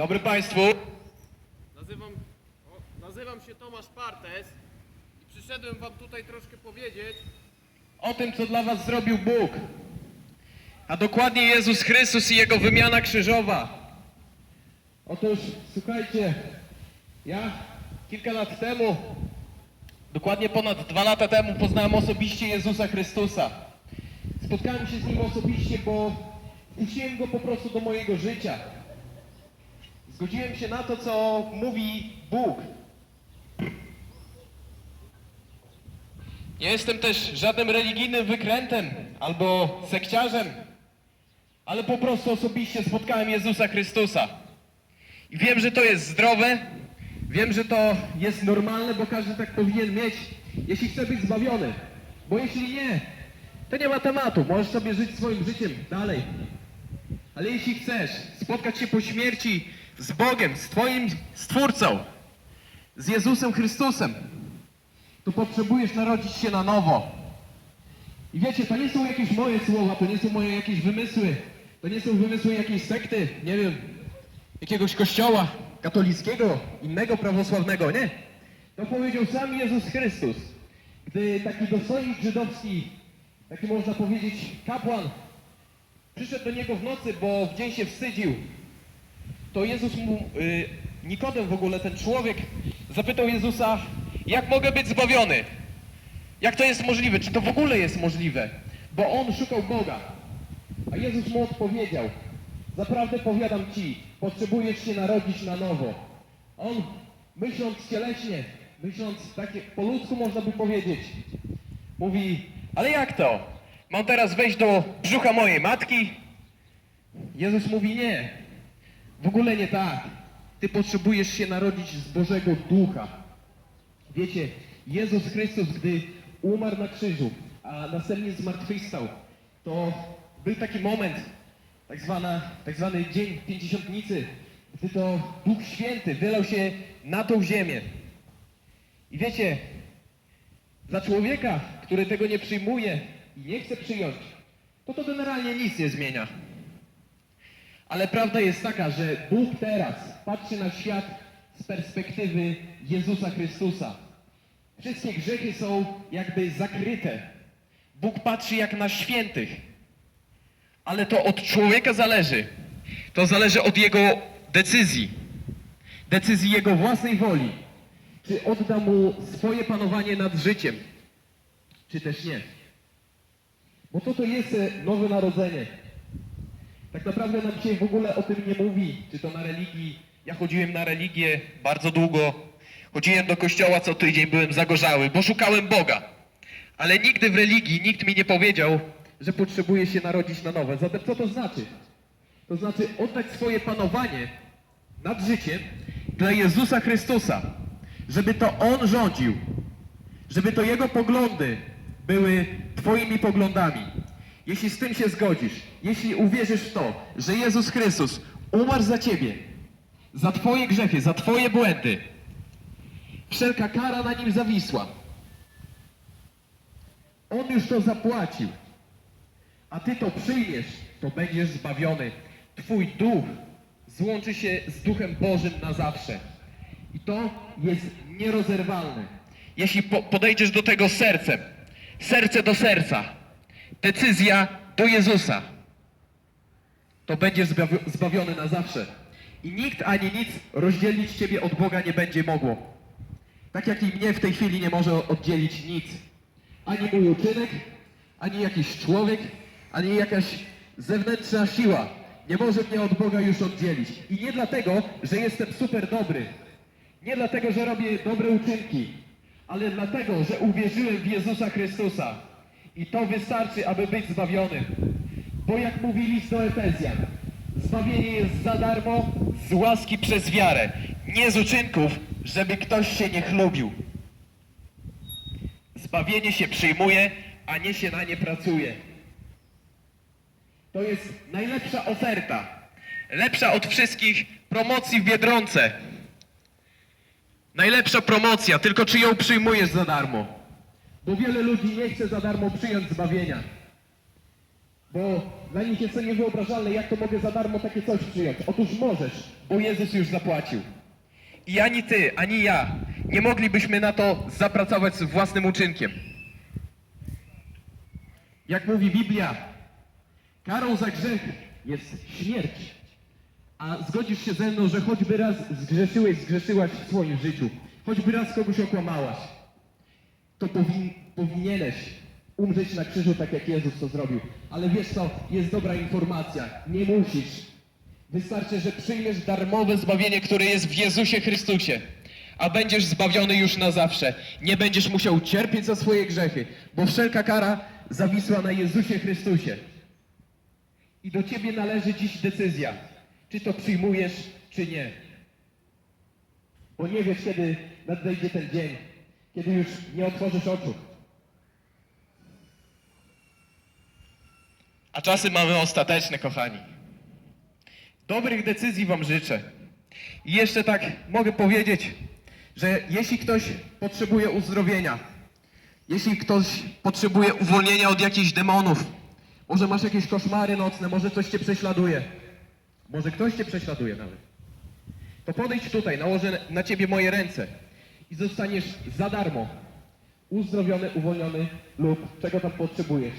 dobry Państwu. Nazywam, o, nazywam się Tomasz Partes i przyszedłem wam tutaj troszkę powiedzieć, O tym, co dla Was zrobił Bóg. A dokładnie Jezus Chrystus i Jego wymiana krzyżowa. Otóż, słuchajcie, ja kilka lat temu, dokładnie ponad dwa lata temu, poznałem osobiście Jezusa Chrystusa. Spotkałem się z Nim osobiście, bo wpuściłem Go po prostu do mojego życia. Zgodziłem się na to, co mówi Bóg. Nie jestem też żadnym religijnym wykrętem albo sekciarzem, ale po prostu osobiście spotkałem Jezusa Chrystusa. I wiem, że to jest zdrowe, wiem, że to jest normalne, bo każdy tak powinien mieć, jeśli chce być zbawiony. Bo jeśli nie, to nie ma tematu, możesz sobie żyć swoim życiem dalej. Ale jeśli chcesz spotkać się po śmierci z Bogiem, z Twoim Stwórcą, z Jezusem Chrystusem, to potrzebujesz narodzić się na nowo. I wiecie, to nie są jakieś moje słowa, to nie są moje jakieś wymysły, to nie są wymysły jakiejś sekty, nie wiem, jakiegoś kościoła katolickiego, innego prawosławnego, nie. To powiedział sam Jezus Chrystus, gdy taki dostojnik żydowski, taki można powiedzieć kapłan, przyszedł do niego w nocy, bo w dzień się wstydził, to Jezus mu, y, Nikodem w ogóle, ten człowiek, zapytał Jezusa, jak mogę być zbawiony? Jak to jest możliwe? Czy to w ogóle jest możliwe? Bo on szukał Boga. A Jezus mu odpowiedział, zaprawdę powiadam Ci, potrzebujesz się narodzić na nowo. On, myśląc cieleśnie, myśląc takie po ludzku można by powiedzieć, mówi, ale jak to? Mam teraz wejść do brzucha mojej matki? Jezus mówi, nie, w ogóle nie tak. Ty potrzebujesz się narodzić z Bożego Ducha. Wiecie, Jezus Chrystus, gdy umarł na krzyżu, a następnie zmartwychwstał, to był taki moment, tak, zwana, tak zwany Dzień Pięćdziesiątnicy, gdy to Duch Święty wylał się na tą ziemię. I wiecie, dla człowieka, który tego nie przyjmuje i nie chce przyjąć, to to generalnie nic nie zmienia. Ale prawda jest taka, że Bóg teraz patrzy na świat z perspektywy Jezusa Chrystusa. Wszystkie grzechy są jakby zakryte. Bóg patrzy jak na świętych. Ale to od człowieka zależy. To zależy od jego decyzji. Decyzji jego własnej woli. Czy odda mu swoje panowanie nad życiem, czy też nie. Bo co to jest nowe narodzenie? Tak naprawdę nam dzisiaj w ogóle o tym nie mówi, czy to na religii. Ja chodziłem na religię bardzo długo. Chodziłem do kościoła co tydzień, byłem zagorzały, bo szukałem Boga. Ale nigdy w religii nikt mi nie powiedział, że potrzebuje się narodzić na nowe. Zatem co to znaczy? To znaczy oddać swoje panowanie nad życiem dla Jezusa Chrystusa. Żeby to On rządził. Żeby to Jego poglądy były Twoimi poglądami. Jeśli z tym się zgodzisz, jeśli uwierzysz w to, że Jezus Chrystus umarł za Ciebie, za Twoje grzechy, za Twoje błędy, wszelka kara na Nim zawisła. On już to zapłacił, a Ty to przyjmiesz, to będziesz zbawiony. Twój duch złączy się z Duchem Bożym na zawsze. I to jest nierozerwalne. Jeśli po podejdziesz do tego sercem, serce do serca, decyzja do Jezusa, to będziesz zbawi- zbawiony na zawsze. I nikt ani nic rozdzielić Ciebie od Boga nie będzie mogło. Tak jak i mnie w tej chwili nie może oddzielić nic. Ani mój uczynek, ani jakiś człowiek, ani jakaś zewnętrzna siła nie może mnie od Boga już oddzielić. I nie dlatego, że jestem super dobry. Nie dlatego, że robię dobre uczynki, ale dlatego, że uwierzyłem w Jezusa Chrystusa. I to wystarczy, aby być zbawionym. Bo jak mówi list do Efezjan, zbawienie jest za darmo, z łaski przez wiarę, nie z uczynków, żeby ktoś się nie chlubił. Zbawienie się przyjmuje, a nie się na nie pracuje. To jest najlepsza oferta. Lepsza od wszystkich promocji w Biedronce. Najlepsza promocja, tylko czy ją przyjmujesz za darmo? Bo wiele ludzi nie chce za darmo przyjąć zbawienia. Bo dla nich jest to niewyobrażalne, jak to mogę za darmo takie coś przyjąć. Otóż możesz, bo Jezus już zapłacił. I ani ty, ani ja nie moglibyśmy na to zapracować z własnym uczynkiem. Jak mówi Biblia, karą za grzech jest śmierć. A zgodzisz się ze mną, że choćby raz zgrzeszyłeś, zgrzeszyłaś w swoim życiu, choćby raz kogoś okłamałaś, to powin, powinieneś umrzeć na krzyżu tak jak Jezus to zrobił. Ale wiesz co, jest dobra informacja, nie musisz. Wystarczy, że przyjmiesz darmowe zbawienie, które jest w Jezusie Chrystusie, a będziesz zbawiony już na zawsze. Nie będziesz musiał cierpieć za swoje grzechy, bo wszelka kara zawisła na Jezusie Chrystusie. I do ciebie należy dziś decyzja, czy to przyjmujesz, czy nie. Bo nie wiesz, kiedy nadejdzie ten dzień, kiedy już nie otworzysz oczu. A czasy mamy ostateczne, kochani. Dobrych decyzji Wam życzę. I jeszcze tak mogę powiedzieć, że jeśli ktoś potrzebuje uzdrowienia, jeśli ktoś potrzebuje uwolnienia od jakichś demonów, może masz jakieś koszmary nocne, może coś Cię prześladuje, może ktoś Cię prześladuje nawet, to podejdź tutaj, nałożę na Ciebie moje ręce i zostaniesz za darmo uzdrowiony, uwolniony lub czego tam potrzebujesz.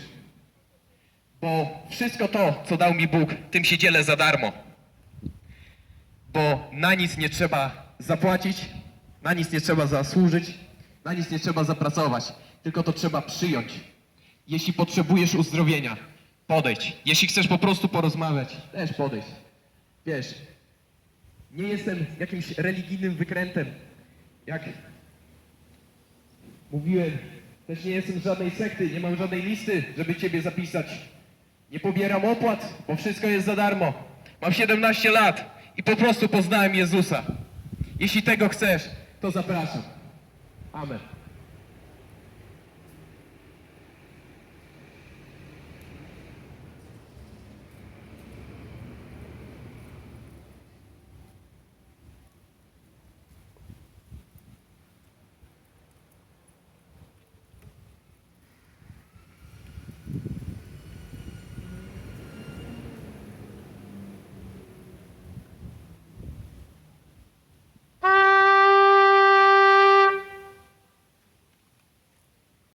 Bo wszystko to, co dał mi Bóg, tym się dzielę za darmo. Bo na nic nie trzeba zapłacić, na nic nie trzeba zasłużyć, na nic nie trzeba zapracować, tylko to trzeba przyjąć. Jeśli potrzebujesz uzdrowienia, podejdź. Jeśli chcesz po prostu porozmawiać, też podejdź. Wiesz, nie jestem jakimś religijnym wykrętem, jak mówiłem, też nie jestem z żadnej sekty, nie mam żadnej listy, żeby ciebie zapisać. Nie pobieram opłat, bo wszystko jest za darmo. Mam 17 lat i po prostu poznałem Jezusa. Jeśli tego chcesz, to zapraszam. Amen.